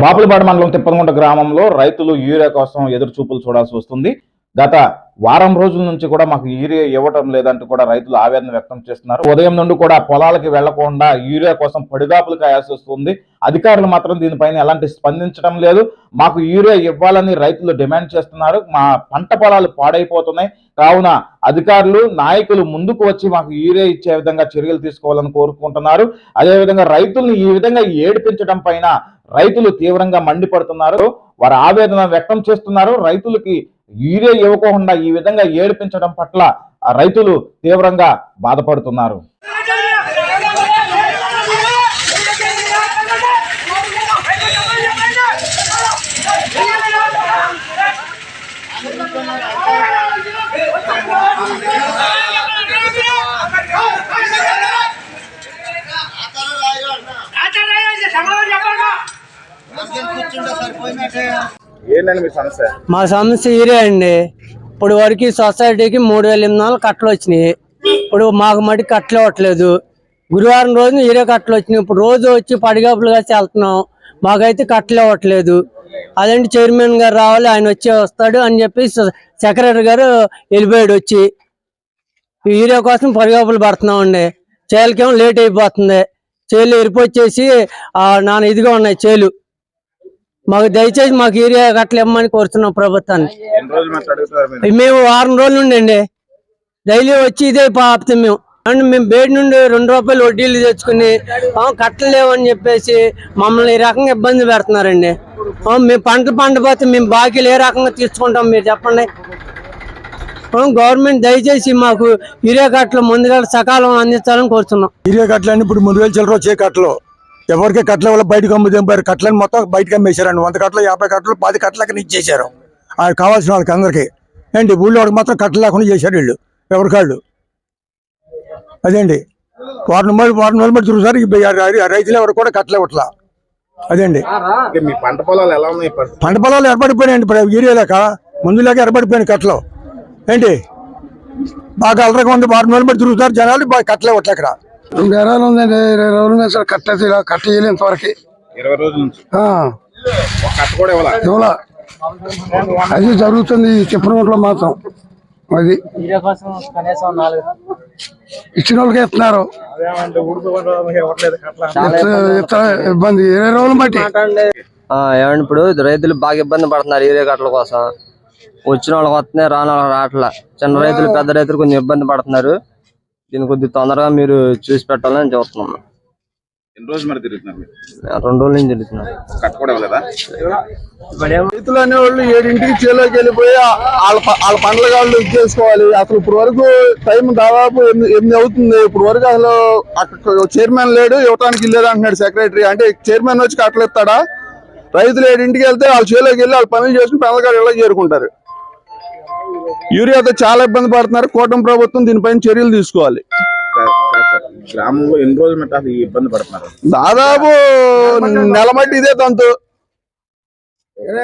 బాపులపాడు మండలం తిప్పనగుంట గ్రామంలో రైతులు యూరియా కోసం ఎదురు చూపులు చూడాల్సి వస్తుంది. గత వారం రోజుల నుంచి కూడా మాకు యూరియా ఇవ్వటం లేదంటూ కూడా రైతులు ఆవేదన వ్యక్తం చేస్తున్నారు. ఉదయం నుండి కూడా పొలాలకి వెళ్ళకుండా యూరియా కోసం పడిగాపులు కాయాల్సి వస్తుంది. అధికారులు మాత్రం దీనిపైన ఎలాంటి స్పందించడం లేదు. మాకు యూరియా ఇవ్వాలని రైతులు డిమాండ్ చేస్తున్నారు. మా పంట పొలాలు పాడైపోతున్నాయి. కావున అధికారులు నాయకులు ముందుకు వచ్చి మాకు యూరియా ఇచ్చే విధంగా చర్యలు తీసుకోవాలని కోరుకుంటున్నారు. అదేవిధంగా రైతుల్ని ఈ విధంగా ఏడిపించడం పైన రైతులు తీవ్రంగా మండిపడుతున్నారు. వారు ఆవేదన వ్యక్తం చేస్తున్నారు. రైతులకి యూరియా ఇవ్వకుండా ఈ విధంగా ఏడిపించడం పట్ల రైతులు తీవ్రంగా బాధపడుతున్నారు. ఏంటండి మీ సమస్య? మా సమస్య ఇరే అండి. ఇప్పుడు వరకు సొసైటీకి మూడు వేల ఎనిమిది వందలు కట్టలు వచ్చినాయి. ఇప్పుడు మాకు మట్టి కట్టలు ఇవ్వట్లేదు. గురువారం రోజున ఇరే కట్టలు వచ్చినాయి. ఇప్పుడు రోజు వచ్చి పడిగాపులు కలిసి వెళ్తున్నాం. మాకైతే కట్టలు ఇవ్వట్లేదు. అదేంటి చైర్మన్ గారు రావాలి ఆయన వచ్చి వస్తాడు అని చెప్పి సెక్రటరీ గారు వెళ్ళిపోయాడు వచ్చి. ఈ కోసం కోసం పడిగాపులు పడుతున్నామండి చేలకేమో లేట్ అయిపోతుంది. చేలు ఎరిపొచ్చేసి నాన్న ఇదిగా ఉన్నాయి చేలు. మాకు దయచేసి మాకు ఏరియా గట్ల ఇమ్మని కోరుతున్నాం ప్రభుత్వాన్ని. మేము వారం రోజులు ఉండండి. డైలీ వచ్చి ఇదే పాపుతాం మేము. అండ్ మేము బయట నుండి రెండు రూపాయలు వడ్డీలు తెచ్చుకుని ఆ, కట్టలేవని చెప్పేసి మమ్మల్ని ఈ రకంగా ఇబ్బంది పెడుతున్నారండి. మేము పంటలు పండిపోతే మేము బాకీలు ఏ రకంగా తీసుకుంటాం మీరు చెప్పండి? గవర్నమెంట్ దయచేసి మాకు యూరియా కట్టలు ముందుగా సకాలం అందించాలని కోరుతున్నాం. ఇరిగే కట్టలని ఇప్పుడు మూడు వేలు చిల్లర వచ్చే కట్టలు. ఎవరికి కట్టల వల్ల బయటకు అమ్ముతారు కట్టలని మొత్తం బయటకు అమ్మేశారండి వంద కట్టలు యాభై కట్టలు పది కట్టలకి ఇచ్చేశారు. ఆ కావాల్సిన వాళ్ళకి అందరికి. ఏంటి ఊళ్ళో వాళ్ళకి మాత్రం కట్టలు లేకుండా చేశారు వీళ్ళు. ఎవరికాళ్ళు అదేండి వారం వారం ఈ బై- ఆ రైతులు ఎవరు కూడా కట్టలు ఇవ్వట్లా? అదేండి పంట పొలాలు ఎలా ఉన్నాయి? పంట పొలాలు ఏర్పడిపోయినాయండి ఇప్పుడు ఏరియా లేక ముందు లేక ఏర్పడిపోయినాయి కట్టలు. ఏంటి? బాగా అలరగా ఉంది వారం నెలలు బట్టి తిరుగుతారు జనాలు బాగా కట్టలు ఇవ్వట్లే ఇక్కడ. రెండు ఎకరాలు ఉందండి ఇరవై రోజుల కట్టేసి ఇలా కట్ట చేయలేదు ఇంతవరకు ఇరవై రోజుల నుంచి. కట్ట ఇవ్వాలా? అది జరుగుతుంది ఈ చెప్పినట్లో మాత్రం. అది. ఇచ్చిన వాళ్ళకి ఇస్తున్నారు. ఇస్త- ఇస్త- ఇబ్బంది ఇరవై రోజులు బట్టి ఆ, ఏమండి ఇప్పుడు రైతులు బాగా ఇబ్బంది పడుతున్నారు యూరియా కట్టల కోసం. వచ్చిన వాళ్ళకి వస్తున్నాయి రాని వాళ్ళకి రావట్లా. చిన్న రైతులు పెద్ద రైతులు కొంచెం ఇబ్బంది పడుతున్నారు. దీన్ని కొద్దిగా తొందరగా మీరు చూసి పెట్టాలని చూస్తున్నాం. ఎన్ని రోజులు మరి తిరుగుతున్నారు మీరు? రెండు రోజుల నుంచి తిరుగుతున్నాం. రైతులు అనేవాళ్ళు ఏడింటికి చేలోకి వెళ్ళిపోయి ఆ- వాళ్ళ ప- వాళ్ళ పండ్ల వాళ్ళు ఇచ్చేసుకోవాలి అసలు ఇప్పుడు వరకు టైం దాదాపు ఎనిమిది ఎనిమిది అవుతుంది. ఇప్పుడు వరకు అసలు అక్కడ చైర్మన్ లేడు ఇవ్వడానికి లేదు అంటున్నాడు సెక్రటరీ. అంటే చైర్మన్ వచ్చి కట్టలేస్తాడా? రైతులు ఏడింటికి వెళ్తే వాళ్ళ చేలోకి వెళ్ళి వాళ్ళ పనులు చేసుకుని కాడ ఇళ్ళకి చేరుకుంటారు. యూరియాతో చాలా ఇబ్బంది పడుతున్నారు. కూటమి ప్రభుత్వం దీనిపైన చర్యలు తీసుకోవాలి. గ్రామంలో ఎన్ని రోజులు ఇబ్బంది పడుతున్నారు? దాదాపు నెల మట్టి ఇదే తంతు.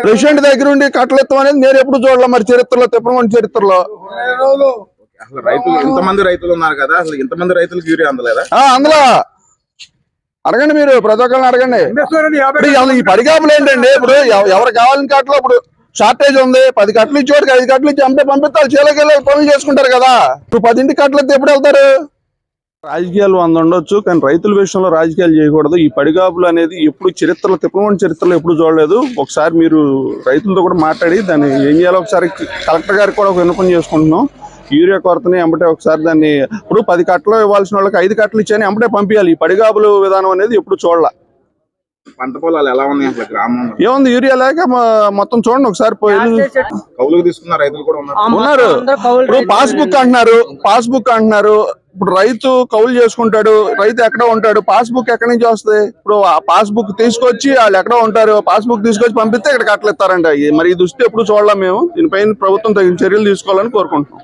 ప్రెసిడెంట్ దగ్గర ఉండి కట్టలెత్తం అనేది నేను ఎప్పుడు చూడలే మరి చరిత్రలో తిప్పనగొండ చరిత్రలో. అసలు రైతులు ఇంతమంది రైతులు ఉన్నారు కదా అసలు ఇంతమంది రైతులకు యూరియా అందలేదా? ఆ, అందులో. అడగండి మీరు ప్రతి ఒక్కరిని అడగండి. ఈ పడిగాపులు ఏంటండి? ఇప్పుడు ఎవ- ఎవరు కావాలని కట్టలో ఇప్పుడు షార్టేజ్ ఉంది. పది కట్టలు ఇచ్చేవాడికి ఐదు కట్టలు ఇచ్చి అంతే పంపిస్తారు. చీలకెళ్ళి పనులు చేసుకుంటారు కదా. ఇప్పుడు పదింటి కట్టలు ఎత్తే ఎప్పుడు వెళ్తారు? రాజకీయాలు వంద ఉండొచ్చు కానీ రైతుల విషయంలో రాజకీయాలు చేయకూడదు. ఈ పడిగాపులు అనేది ఎప్పుడు చరిత్రలో తిప్పమని చరిత్రలో ఎప్పుడు చూడలేదు. ఒకసారి మీరు రైతులతో కూడా మాట్లాడి దాన్ని ఏం చేయాలో ఒకసారి కలెక్టర్ గారికి కూడా ఒక విన్నపం చేసుకుంటున్నాం. యూరియా కొరతని ఎంబటే ఒకసారి దాన్ని ఇప్పుడు పది కట్టలు ఇవ్వాల్సిన వాళ్ళకి ఐదు కట్టలు ఇచ్చాయని ఎంబటే పంపించాలి. ఈ పడిగాపులు విధానం అనేది ఎప్పుడు చూడాలి. పంట పొలాలు ఎలా ఉన్నాయి అసలు గ్రామంలో? ఏముంది యూరియా లేక మొత్తం చూడండి ఒకసారి పోయి కౌలుకు తీసుకున్న రైతులు కూడా ఉన్నారు. ఉన్నారు. ఇప్పుడు పాస్బుక్ అంటున్నారు పాస్బుక్ అంటున్నారు. ఇప్పుడు రైతు కౌలు చేసుకుంటాడు రైతు ఎక్కడ ఉంటాడు పాస్బుక్ ఎక్కడి నుంచి వస్తుంది? ఇప్పుడు ఆ పాస్బుక్ తీసుకొచ్చి వాళ్ళు ఎక్కడ ఉంటారు పాస్బుక్ తీసుకొచ్చి పంపిస్తే ఇక్కడ కట్టలేస్తారంట. మరి ఈ దృష్టి ఎప్పుడు చూడలేం మేము. దీనిపైన ప్రభుత్వం తగిన చర్యలు తీసుకోవాలని కోరుకుంటున్నాం.